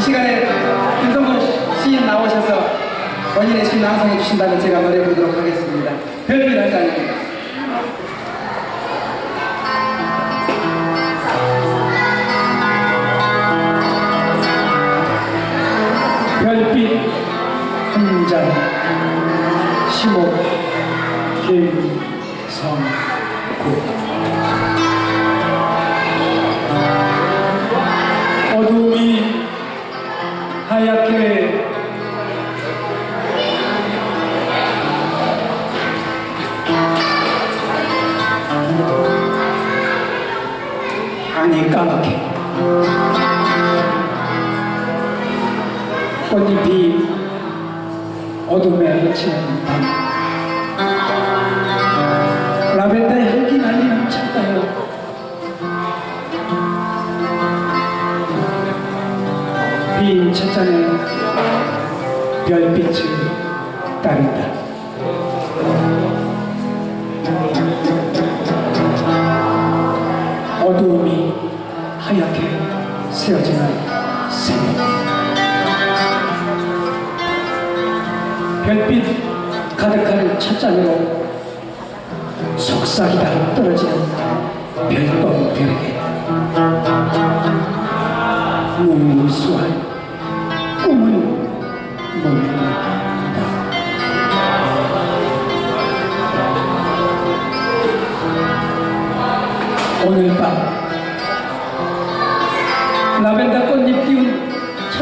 이 시간에 김성국 시인 나오셔서 본인의 시 낭송해 주신다면 제가 노래 부르도록 하겠습니다. 별빛 한 잔입니다. 별빛 한 잔, 시목 김성국. 어둠이 아니 까맣게 꽃잎이 어둠에 묻히는 밤. 라벤더의 향기 날리는 창가요. 빈 첫잔에 별빛을 따른다. 어두움이 하얗게 새어지는 새벽 별빛 가득한 첫잔으로 속삭이다 떨어지는 별똥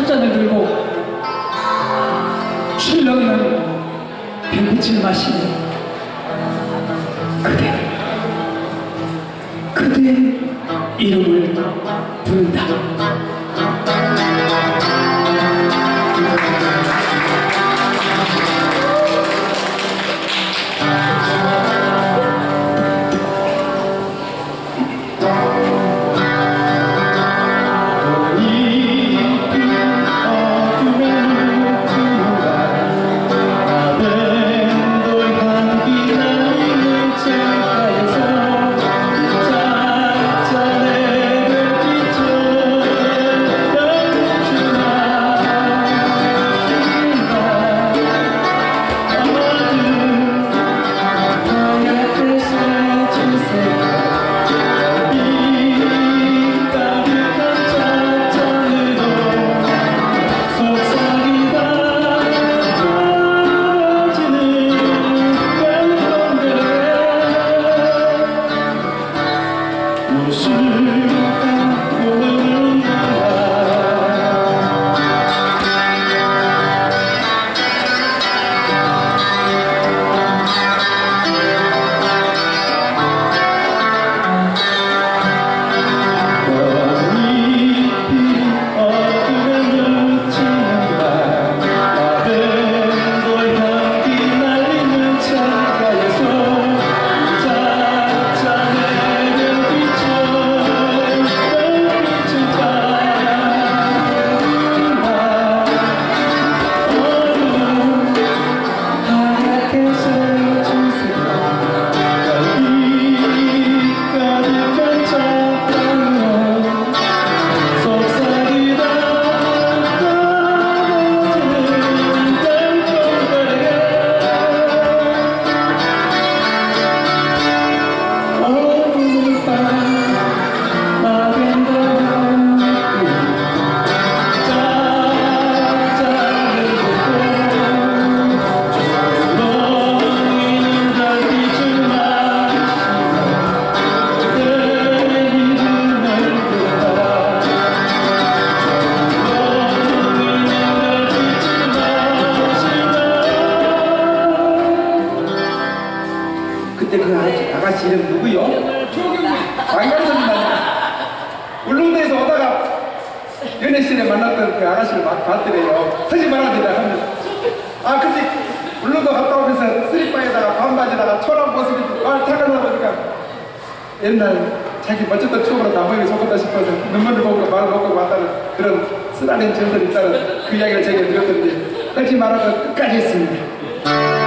첫잔을 들고 출렁이는 별빛을 마시는 그대 그대의 이름을 부른다 이름 누구요? 왕감선님 맞나? 울릉도에서 오다가 연애실에 만났던 그 아가씨를 막 봤더래요. 된다 하면. 아, 근데 울릉도 갔다 오면서 스리퍼에다가 반바지다가 초란 모습이 말 타가나 보니까 옛날 자기 멋졌던 추억으로 나무에 속았다 싶어서 눈물을 보고 말을 먹고 왔다는 그런 쓰라린 전설이 있다는 그 이야기를 제가 들었는데 하지 말아도 끝까지 했습니다.